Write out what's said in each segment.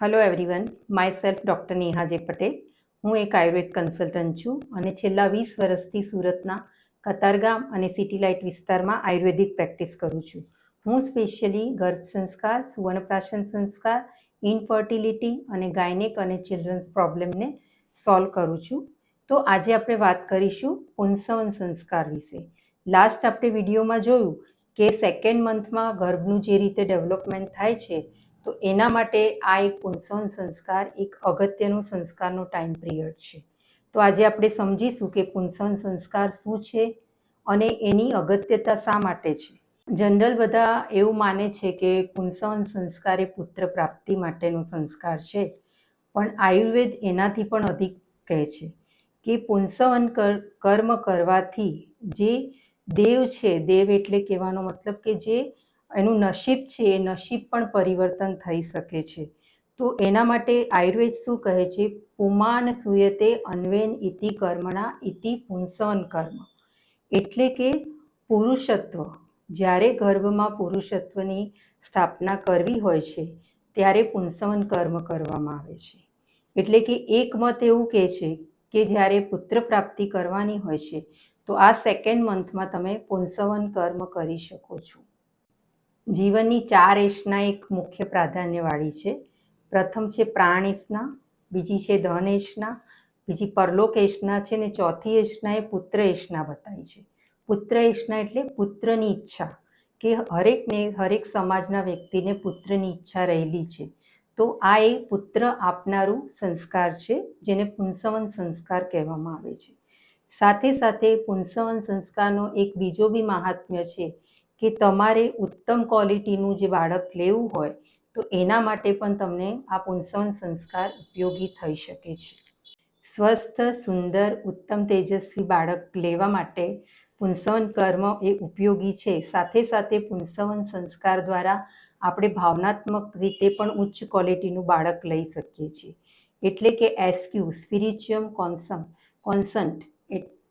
Hello everyone my self doctor Neha Patel હું એક Ayurveda consultant છું અને છેલ્લા વીસ વર્ષથી સુરતના કતારગામ અને સિટી લાઇટ વિસ્તારમાં આયુર્વેદિક પ્રેક્ટિસ કરું છું. હું સ્પેશિયલી ગર્ભ સંસ્કાર, સુવર્ણપ્રાશન સંસ્કાર ઇનફર્ટિલિટી અને ગાયનેક અને ચિલ્ડ્રન્સ પ્રોબ્લેમને સોલ્વ કરું છું. તો આજે આપણે વાત કરીશું પુંસવન સંસ્કાર વિશે. લાસ્ટ આપણે વિડીયોમાં જોયું કે સેકન્ડ મંથમાં ગર્ભનું જે રીતે ડેવલપમેન્ટ થાય છે તો એના માટે આ એક પુંસવન સંસ્કાર, એક અગત્યનો સંસ્કારનો ટાઈમ પિરિયડ છે. તો આજે આપણે સમજીશું કે પુંસવન સંસ્કાર શું છે અને એની અગત્યતા શા માટે છે. જનરલ બધા એવું માને છે કે પુંસવન સંસ્કાર એ પુત્ર પ્રાપ્તિ માટેનો સંસ્કાર છે, પણ આયુર્વેદ એનાથી પણ અધિક કહે છે કે પુંસવન કર- કર્મ કરવાથી જે દેવ છે, દેવ એટલે કહેવાનો મતલબ કે જે એનું નસીબ છે, એ નસીબ પણ પરિવર્તન થઈ શકે છે. તો એના માટે આયુર્વેદ શું કહે છે? પુમાન સુયતે અન્વેન ઇતિ કર્મણા ઇતિ પુંસવન કર્મ. એટલે કે પુરુષત્વ, જ્યારે ગર્ભમાં પુરુષત્વની સ્થાપના કરવી હોય છે, ત્યારે પુંસવન કર્મ કરવામાં આવે છે. એટલે કે એક મત એવું કહે છે કે જ્યારે પુત્ર પ્રાપ્તિ કરવાની હોય છે, તો આ સેકન્ડ મંથમાં તમે પુંસવન કર્મ કરી શકો છો. જીવનની ચાર એશના એક મુખ્ય પ્રાધાન્યવાળી છે. પ્રથમ છે પ્રાણ એશના, બીજી છે ધન એશના, બીજી પરલોક એશના છે ને ચોથી એશના એ પુત્ર એશના બતાવી છે. પુત્ર એશના એટલે પુત્રની ઈચ્છા, કે હરેકને, હરેક સમાજના વ્યક્તિને પુત્રની ઈચ્છા રહેલી છે. તો આ એ પુત્ર આપનારું સંસ્કાર છે, જેને પુંસવન સંસ્કાર કહેવામાં આવે છે. સાથે સાથે પુંસવન સંસ્કારનો એક બીજો બી મહાત્મ્ય છે કે તમારે ઉત્તમ ક્વોલિટીનું જે બાળક લેવું હોય, તો એના માટે પણ તમને આ પુંસવન સંસ્કાર ઉપયોગી થઈ શકે છે. સ્વસ્થ, સુંદર, ઉત્તમ, તેજસ્વી બાળક લેવા માટે પુંસવન કર્મ એ ઉપયોગી છે. સાથે સાથે પુંસવન સંસ્કાર દ્વારા આપણે ભાવનાત્મક રીતે પણ ઉચ્ચ ક્વોલિટીનું બાળક લઈ શકીએ છીએ. એટલે કે એસક્યુ સ્પિરિચ્યુઅમ કોન્સમ કોન્સન્ટ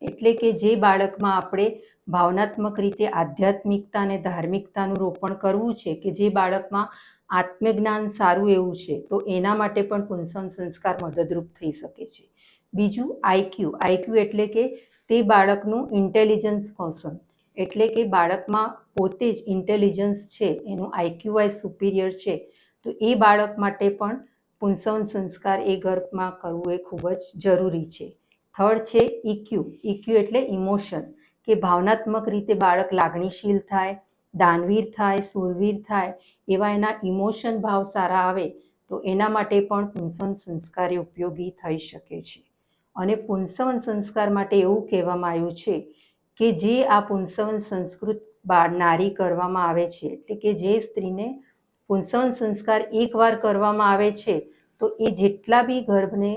એટલે કે જે બાળકમાં આપણે ભાવનાત્મક રીતે આધ્યાત્મિકતા અને ધાર્મિકતાનું રોપણ કરવું છે કે જે બાળકમાં આત્મજ્ઞાન સારું એવું છે, તો એના માટે પણ પુનસન સંસ્કાર મદદરૂપ થઈ શકે છે. બીજું આઈક્યુ આઈક્યુ એટલે કે તે બાળકનું ઇન્ટેલિજન્સ કૌશલ એટલે કે બાળકમાં પોતે જ ઇન્ટેલિજન્સ છે, એનું આઈક્યુ વાઇઝ સુપિરિયર છે, તો એ બાળક માટે પણ પુનસવન સંસ્કાર એ ગર્ભમાં કરવું એ ખૂબ જ જરૂરી છે. થર્ડ છે ઇક્યુ ઇક્યુ એટલે ઇમોશન કે ભાવનાત્મક રીતે બાળક લાગણીશીલ થાય, દાનવીર થાય, સુરવીર થાય, એવા એના ઇમોશન ભાવ સારા આવે, તો એના માટે પણ પુંસવન સંસ્કાર ઉપયોગી થઈ શકે છે. અને પુંસવન સંસ્કાર માટે એવું કહેવામાં આવ્યું છે કે જે આ પુંસવન સંસ્કૃત બાળ નારી કરવામાં આવે છે, એટલે કે જે સ્ત્રીને પુંસવન સંસ્કાર એકવાર કરવામાં આવે છે, તો એ જેટલા બી ગર્ભને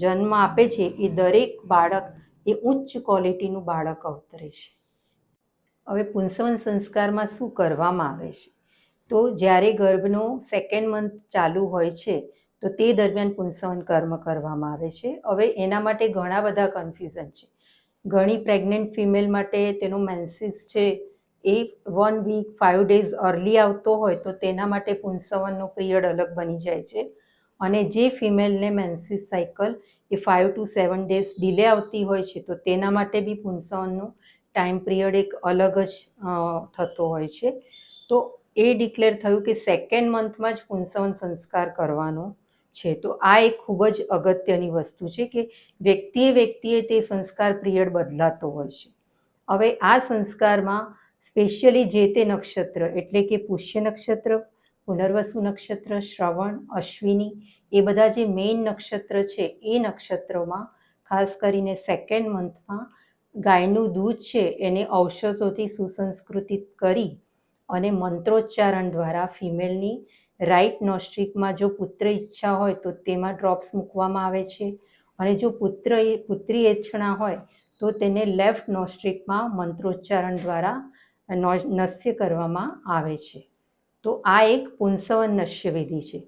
જન્મ આપે છે, એ દરેક બાળક એ ઉચ્ચ ક્વોલિટીનું બાળક અવતરે છે. હવે પુંસવન સંસ્કારમાં શું કરવામાં આવે છે? તો જ્યારે ગર્ભનો સેકન્ડ મંથ ચાલુ હોય છે, તો તે દરમિયાન પુંસવન કર્મ કરવામાં આવે છે. હવે એના માટે ઘણા બધા કન્ફ્યુઝન છે. ઘણી પ્રેગ્નન્ટ ફિમેલ માટે તેનો મેન્સિસ છે, એ one week five days early આવતો હોય તો તેના માટે પુંસવનનો પિરિયડ અલગ બની જાય છે. અને જે ફિમેલને menses cycle A five to seven days delay આવતી હોય છે, તો તેના માટે બી પુંસવનનું ટાઈમ પિરિયડ એક અલગ જ થતો હોય છે. તો એ ડિક્લેર થયું કે સેકન્ડ મંથમાં જ પુંસવન સંસ્કાર કરવાનો છે. તો આ એક ખૂબ જ અગત્યની વસ્તુ છે કે વ્યક્તિએ વ્યક્તિએ તે સંસ્કાર પિરિયડ બદલાતો હોય છે. હવે આ સંસ્કારમાં સ્પેશિયલી જે તે નક્ષત્ર, એટલે કે પુષ્ય નક્ષત્ર પુનર્વસુ નક્ષત્ર, શ્રવણ, અશ્વિની એ બધા જે મેઇન નક્ષત્ર છે એ નક્ષત્રોમાં, ખાસ કરીને સેકન્ડ મંથમાં ગાયનું દૂધ છે એને ઔષધોથી સુસંસ્કૃતિત કરી અને મંત્રોચ્ચારણ દ્વારા ફિમેલની રાઈટ નોસ્ટ્રિકમાં જો પુત્ર ઈચ્છા હોય તો તેમાં ડ્રોપ્સ મૂકવામાં આવે છે અને જો પુત્ર પુત્રી ઈચ્છણા હોય તો તેને લેફ્ટ નોસ્ટ્રિકમાં મંત્રોચ્ચારણ દ્વારા નસ્ય કરવામાં આવે છે. તો આ એક પુંસવન નશ્યવિધિ છે.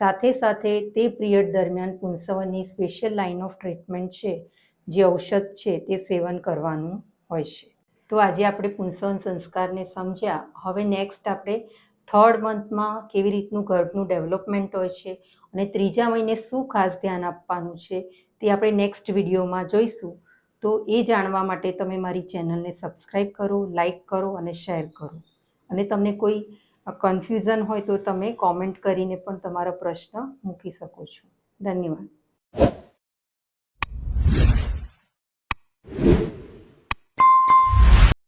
સાથે સાથે તે પિરિયડ દરમિયાન પુંસવનની સ્પેશિયલ લાઇન ઓફ ટ્રીટમેન્ટ છે, જે ઔષધ છે તે સેવન કરવાનું હોય છે. તો આજે આપણે પુંસવન સંસ્કારને સમજ્યા. હવે નેક્સ્ટ આપણે થર્ડ મંથમાં કેવી રીતનું ગર્ભનું ડેવલપમેન્ટ હોય છે અને ત્રીજા મહિને શું ખાસ ધ્યાન આપવાનું છે તે આપણે નેક્સ્ટ વિડીયોમાં જોઈશું. તો એ જાણવા માટે તમે મારી ચેનલને સબસ્ક્રાઈબ કરો, લાઇક કરો અને શેર કરો. અને તમને કોઈ કન્ફ્યુઝન હોય તો તમે કોમેન્ટ કરીને પણ તમારો પ્રશ્ન મૂકી શકો છો. ધન્યવાદ.